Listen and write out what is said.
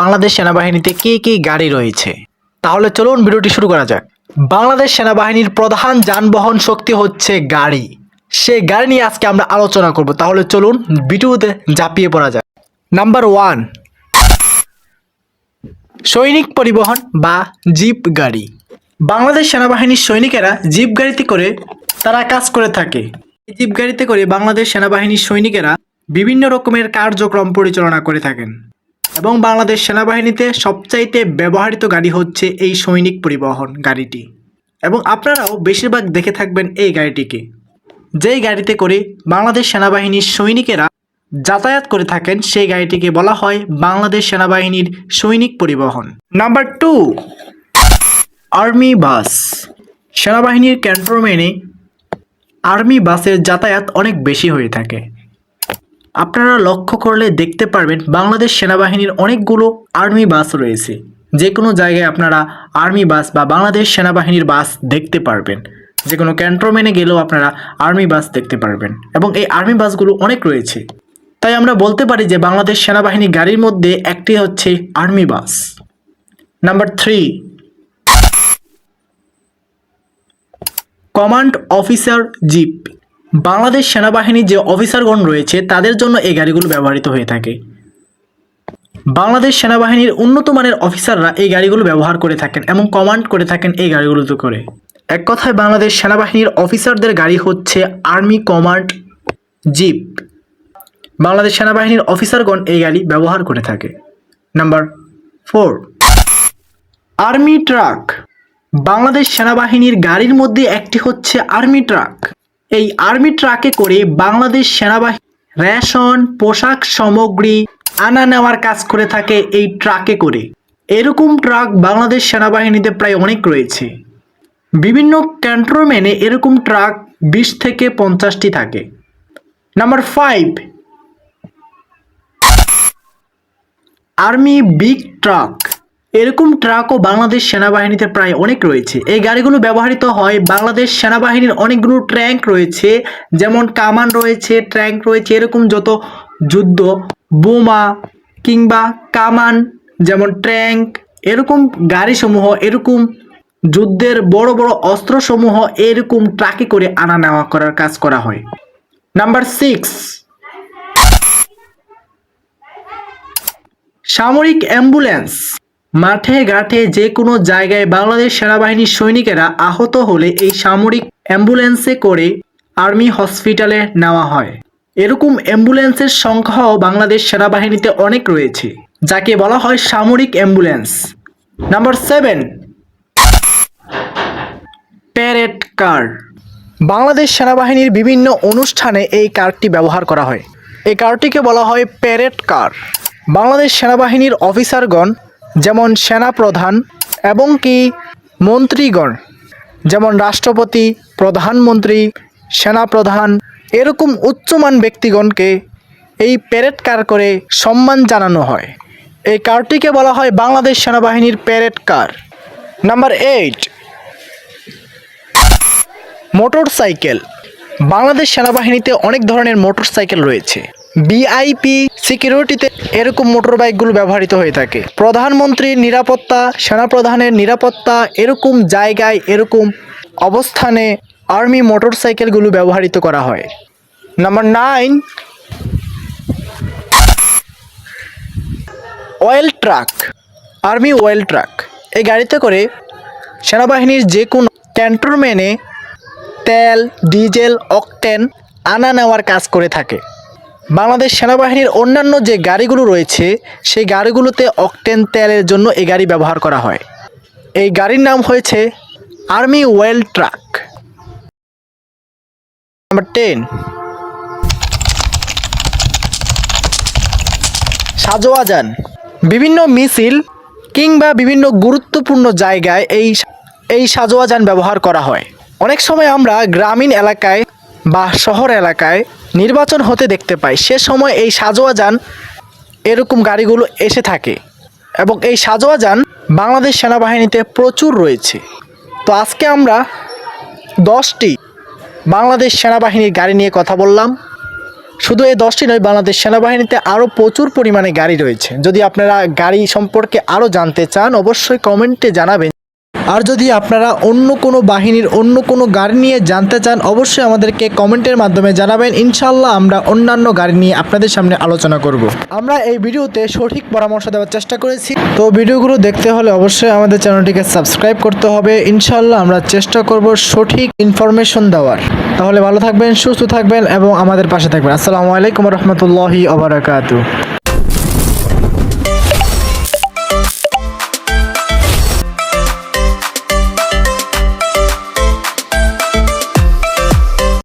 বাংলাদেশ সেনাবাহিনীতে কী কী গাড়ি রয়েছে? তাহলে চলুন ভিডিওটি শুরু করা যাক। বাংলাদেশ সেনাবাহিনীর প্রধান যানবাহন শক্তি হচ্ছে গাড়ি। সে গাড়ি নিয়ে আজকে আমরা আলোচনা করব। তাহলে চলুন ভিডিওতে ঝাঁপিয়ে পড়া যাক। নাম্বার ওয়ান সৈনিক পরিবহন বা জিপ গাড়ি। বাংলাদেশ সেনাবাহিনীর সৈনিকেরা জিপ গাড়িতে করে তারা কাজ করে থাকে। এই জিপ গাড়িতে করে বাংলাদেশ সেনাবাহিনীর সৈনিকেরা বিভিন্ন রকমের কার্যক্রম পরিচালনা করে থাকেন। এবং বাংলাদেশ সেনাবাহিনীতে সবচাইতে ব্যবহৃত গাড়ি হচ্ছে এই সৈনিক পরিবহন গাড়িটি। এবং আপনারাও বেশিরভাগ দেখে থাকবেন এই গাড়িটিকে। যেই গাড়িতে করে বাংলাদেশ সেনাবাহিনীর সৈনিকেরা যাতায়াত করে থাকেন, সেই গাড়িটিকে বলা হয় বাংলাদেশ সেনাবাহিনীর সৈনিক পরিবহন। Number two, army bus. সেনাবাহিনীর ক্যান্টনমেন্টে আর্মি বাসের যাতায়াত অনেক বেশি হয়ে থাকে। আপনারা লক্ষ্য করলে দেখতে পারবেন বাংলাদেশ সেনাবাহিনীর অনেকগুলো আর্মি বাস রয়েছে। যে কোনো জায়গায় আপনারা আর্মি বাস বা বাংলাদেশ সেনাবাহিনীর বাস দেখতে পারবেন। যে কোনো ক্যান্টনমেন্টে গেলেও আপনারা আর্মি বাস দেখতে পারবেন এবং এই আর্মি বাসগুলো অনেক রয়েছে। তাই আমরা বলতে পারি যে বাংলাদেশ সেনাবাহিনী গাড়ির মধ্যে একটি হচ্ছে army bus. Number three. Command officer jeep. Bangladesh সেনাবাহিনীর যে অফিসারগণ রয়েছে, তাদের জন্য এই গাড়িগুলো ব্যবহৃত হয়ে থাকে। বাংলাদেশ সেনাবাহিনীর উন্নত মানের অফিসাররা এই গাড়িগুলো ব্যবহার করে থাকেন এবং কমান্ড করে থাকেন এই গাড়িগুলোতে করে। এক কথায় বাংলাদেশ সেনাবাহিনীর অফিসারদের গাড়ি হচ্ছে আর্মি কমান্ড জিপ বাংলাদেশ সেনাবাহিনীর অফিসারগণ এই গাড়ি ব্যবহার করে থাকে। Number four army truck Bangladesh সেনাবাহিনীর গাড়ির মধ্যে একটি হচ্ছে আর্মি ট্রাক এই আর্মি ট্রাকে করে বাংলাদেশ সেনাবাহিনী রেশন, পোশাক সামগ্রী আনা নেওয়ার কাজ করে থাকে এই ট্রাকে করে। এরকম ট্রাক বাংলাদেশ সেনাবাহিনীতে প্রায় অনেক রয়েছে। বিভিন্ন ক্যান্টনমেন্টে এরকম ট্রাক বিশ থেকে পঞ্চাশটি থাকে। Number five. Army big truck. এরকম ট্রাকও বাংলাদেশ সেনাবাহিনীতে প্রায় অনেক রয়েছে। এই গাড়িগুলো ব্যবহৃত হয় বাংলাদেশ সেনাবাহিনীর অনেকগুলো ট্র্যাঙ্ক রয়েছে, যেমন কামান রয়েছে ট্র্যাঙ্ক রয়েছে, এরকম যত যুদ্ধ, বোমা কিংবা কামান, যেমন ট্র্যাঙ্ক এরকম গাড়িসমূহ, এরকম যুদ্ধের বড় বড় অস্ত্রসমূহ এরকম ট্রাকে করে আনা নেওয়া করার কাজ করা হয়। Number six. সামরিক অ্যাম্বুলেন্স। মাঠে, ঘাটে যে কোনো জায়গায় বাংলাদেশ সেনাবাহিনীর সৈনিকেরা আহত হলে এই সামরিক অ্যাম্বুলেন্সে করে আর্মি হসপিটালে নেওয়া হয়। এরকম অ্যাম্বুলেন্সের সংখ্যাও বাংলাদেশ সেনাবাহিনীতে অনেক রয়েছে, যাকে বলা হয় সামরিক ambulance. Number seven, parade car. Bangladesh সেনাবাহিনীর বিভিন্ন অনুষ্ঠানে এই কার্ডটি ব্যবহার করা হয়। এই কারটিকে বলা হয় প্যারেড কার। বাংলাদেশ সেনাবাহিনীর অফিসারগণ যেমন সেনাপ্রধান এবং কি মন্ত্রীগণ, যেমন রাষ্ট্রপতি, প্রধানমন্ত্রী, সেনাপ্রধান, এরকম উচ্চমান ব্যক্তিগণকে এই প্যারেড কার করে সম্মান জানানো হয়। এই কারটিকে বলা হয় বাংলাদেশ সেনাবাহিনীর parade car. Number eight motorcycle Bangladesh সেনাবাহিনীতে অনেক ধরনের মোটর সাইকেল রয়েছে। বিআইপি সিকিউরিটিতে এরকম মোটর বাইকগুলো ব্যবহৃত হয়ে থাকে। প্রধানমন্ত্রীর নিরাপত্তা, সেনাপ্রধানের নিরাপত্তা, এরকম জায়গায় এরকম অবস্থানে আর্মি মোটর সাইকেলগুলো ব্যবহৃত করা হয়। Number nine oil truck army oil truck এই গাড়িতে করে সেনাবাহিনীর যে কোনো ক্যান্টনমেন্টে তেল, ডিজেল অকটেন আনা নেওয়ার কাজ করে থাকে। বাংলাদেশ সেনাবাহিনীর অন্যান্য যে গাড়িগুলো রয়েছে, সেই গাড়িগুলোতে অকটেন তেলের জন্য এই গাড়ি ব্যবহার করা হয়। এই গাড়ির নাম হয়েছে army oil truck. Number ten. সাজোয়া যান বিভিন্ন মিছিল কিংবা বিভিন্ন গুরুত্বপূর্ণ জায়গায় এই এই সাজোয়া যান ব্যবহার করা হয়। অনেক সময় আমরা গ্রামীণ এলাকায় বা শহর এলাকায় নির্বাচন হতে দেখতে পাই। সে সময় এই সাজোয়া যান এরকম গাড়িগুলো এসে থাকে এবং এই সাজোয়া যান বাংলাদেশ সেনাবাহিনীতে প্রচুর রয়েছে। তো আজকে আমরা দশটি বাংলাদেশ সেনাবাহিনীর গাড়ি নিয়ে কথা বললাম। শুধু এই দশটি নয়, বাংলাদেশ সেনাবাহিনীতে আরও প্রচুর পরিমাণে গাড়ি রয়েছে। যদি আপনারা গাড়ি সম্পর্কে আরও জানতে চান, অবশ্যই কমেন্টে জানাবেন। আর যদি আপনারা অন্য কোনো বাহিনীর অন্য কোনো গাড়ি নিয়ে জানতে চান, অবশ্যই আমাদেরকে কমেন্টের মাধ্যমে জানাবেন। ইনশাল্লাহ আমরা অন্যান্য গাড়ি নিয়ে আপনাদের সামনে আলোচনা করব। আমরা এই ভিডিওতে সঠিক পরামর্শ দেওয়ার চেষ্টা করেছি। তো ভিডিওগুলো দেখতে হলে অবশ্যই আমাদের চ্যানেলটিকে সাবস্ক্রাইব করতে হবে। ইনশাল্লাহ আমরা চেষ্টা করব সঠিক ইনফরমেশন দেওয়ার। তাহলে ভালো থাকবেন, সুস্থ থাকবেন এবং আমাদের পাশে থাকবেন। আসসালামু আলাইকুম রহমতুল্লাহি আবরাকাতু